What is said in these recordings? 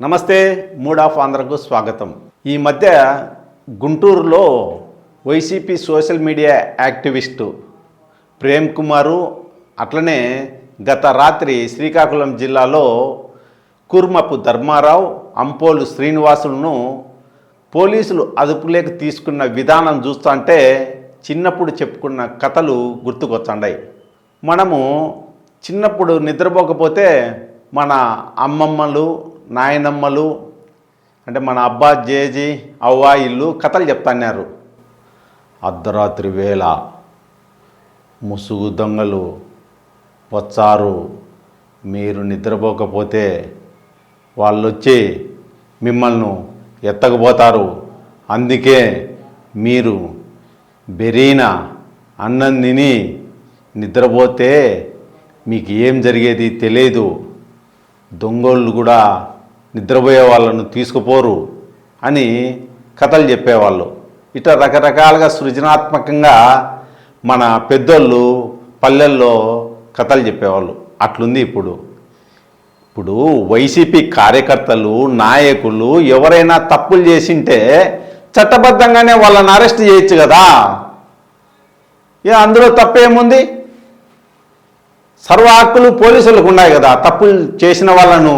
నమస్తే mood of ఆంధ్రకు స్వాగతం. ఈ మధ్య గుంటూరులో YCP social media activist Prem Kumar అట్లనే గత రాత్రి శ్రీకాకుళం జిల్లాలో కుర్మపు ధర్మారావు అంపోలు శ్రీనివాసులను పోలీసులు అదుపులోకి తీసుకున్న విధానం చూస్తుంటే చిన్నప్పుడు చెప్పుకున్న కథలు గుర్తుకొచ్చాయి మనము చిన్నప్పుడు నిద్రపోకపోతే మన అమ్మమ్మలు నాయనమ్మలు అంటే మన అబ్బా జేజీ అవ్వా ఇల్లు కథలు చెప్తాన్నారు. అర్ధరాత్రి వేళ ముసుగు దొంగలు వచ్చారు. మీరు నిద్రపోకపోతే వాళ్ళు వచ్చి మిమ్మల్ని ఎత్తకపోతారు. అందుకే మీరు బెరీన అన్నం తిని నిద్రపోతే మీకు ఏం జరిగేది తెలియదు దొంగోళ్ళు కూడా నిద్రపోయే వాళ్ళను తీసుకుపోరు అని కథలు చెప్పేవాళ్ళు. ఇట్లా రకరకాలుగా సృజనాత్మకంగా మన పెద్దోళ్ళు పల్లెల్లో కథలు చెప్పేవాళ్ళు. అట్లుంది ఇప్పుడు. ఇప్పుడు వైసీపీ కార్యకర్తలు నాయకులు ఎవరైనా తప్పులు చేసింటే చట్టబద్ధంగానే వాళ్ళని అరెస్ట్ చేయొచ్చు కదా. ఏ అందులో తప్పేముంది? సర్వ హక్కులు పోలీసులకు ఉన్నాయి కదా. తప్పులు చేసిన వాళ్ళను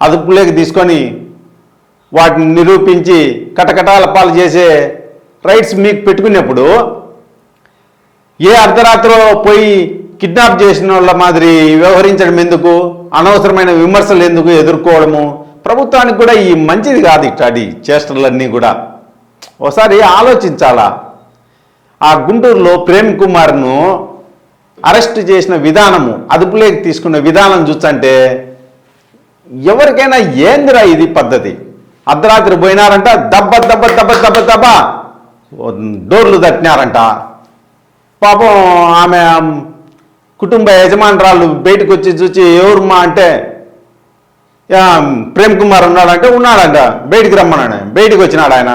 అదుపులోకి తీసుకొని వాటిని నిరూపించి కటకటాల పాలు చేసే రైట్స్ మీకు పెట్టుకున్నప్పుడు ఏ అర్ధరాత్రిలో పోయి కిడ్నాప్ చేసిన వాళ్ళ మాదిరి వ్యవహరించడం ఎందుకు? అనవసరమైన విమర్శలు ఎందుకు ఎదుర్కోవడము? ప్రభుత్వానికి కూడా ఈ మంచిది కాదు ఇట్లాంటి చేష్టలన్నీ కూడా. ఒకసారి ఆలోచించాలా? ఆ గుంటూరులో ప్రేమ్ కుమార్ను అరెస్ట్ చేసిన విధానము అదుపులోకి తీసుకున్న విధానం చూస్తుంటే ఎవరికైనా ఏందిరా ఇది పద్ధతి? అర్ధరాత్రి పోయినారంట దెబ్బ దెబ్బ దెబ్బ దెబ్బ దెబ్బ. డోర్లు తట్టినారంట. పాపం ఆమె కుటుంబ యజమానురాలు బయటకు వచ్చి చూచి ఎవరుమా అంటే ప్రేమ్ కుమార్ ఉన్నాడంటే ఉన్నాడంట. బయటికి రమ్మన్నాడు బయటికి వచ్చినాడు ఆయన.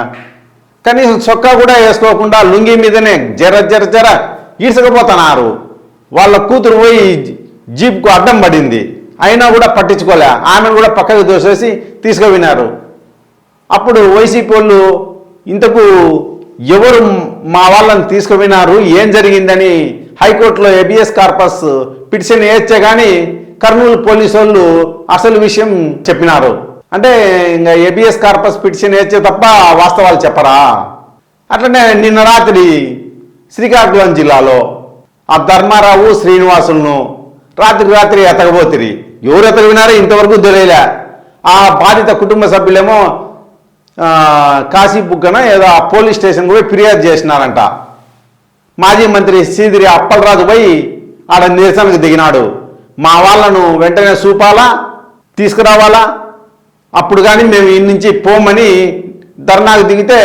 కనీసం చొక్కా కూడా వేసుకోకుండా లుంగి మీదనే జర జర జర ఈడ్చకపోతున్నారు. వాళ్ళ కూతురు పోయి జీప్కు అడ్డం పడింది. అయినా కూడా పట్టించుకోలే. ఆమెను కూడా పక్కకు దోసేసి తీసుకువినారు అప్పుడు వైసీపీ వాళ్ళు ఇంతకు ఎవరు మా వాళ్ళని తీసుకువినారు ఏం జరిగిందని? హైకోర్టులో ఏబిఎస్ కార్పస్ పిటిషన్ వేయచ్చే కానీ కర్నూలు పోలీసు వాళ్ళు అసలు విషయం చెప్పినారు. అంటే ఇంకా ఏబిఎస్ కార్పస్ పిటిషన్ వేయచ్చే తప్ప వాస్తవాలు చెప్పరా? అట్లనే నిన్న రాత్రి శ్రీకాకుళం జిల్లాలో ఆ ధర్మారావు శ్రీనివాసులను రాత్రి రాత్రి ఎతకబోతిరి ఎవరు ఎతకవినారో ఇంతవరకు తెలియలే. ఆ బాధిత కుటుంబ సభ్యులేమో కాశీ బుగ్గన ఏదో ఆ పోలీస్ స్టేషన్ పోయి ఫిర్యాదు చేసినారంట. మాజీ మంత్రి సీదిరి అప్పలరాజు పోయి ఆడ నిరసనకు దిగినాడు. మా వాళ్ళను వెంటనే చూపాలా? తీసుకురావాలా? అప్పుడు కానీ మేము ఇన్ని నుంచి పోమని ధర్నాకు దిగితే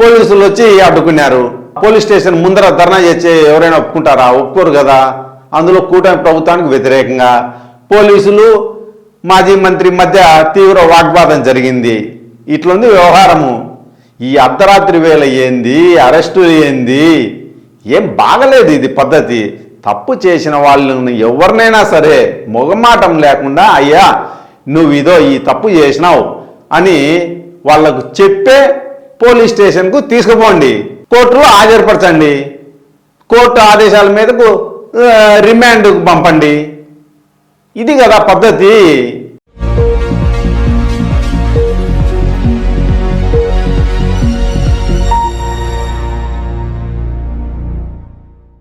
పోలీసులు వచ్చి అడ్డుకున్నారు. పోలీస్ స్టేషన్ ముందర ధర్నా చేసి ఎవరైనా ఒప్పుకుంటారా? ఒప్పుకోరు కదా. అందులో కూటమి ప్రభుత్వానికి వ్యతిరేకంగా. పోలీసులు మాజీ మంత్రి మధ్య తీవ్ర వాగ్వాదం జరిగింది. ఇట్లుంది వ్యవహారము. ఈ అర్ధరాత్రి వేళ ఏంది? అరెస్టు ఏంది? ఏం బాగలేదు ఇది పద్ధతి. తప్పు చేసిన వాళ్ళని ఎవరినైనా సరే మొగమాటం లేకుండా అయ్యా నువ్వు ఇదో ఈ తప్పు చేసినావు అని వాళ్ళకు చెప్పే పోలీస్ స్టేషన్కు తీసుకుపోండి. కోర్టులో హాజరుపరచండి. కోర్టు ఆదేశాల మీదకు రిమాండ్కు పంపండి. ఇది కదా పద్ధతి.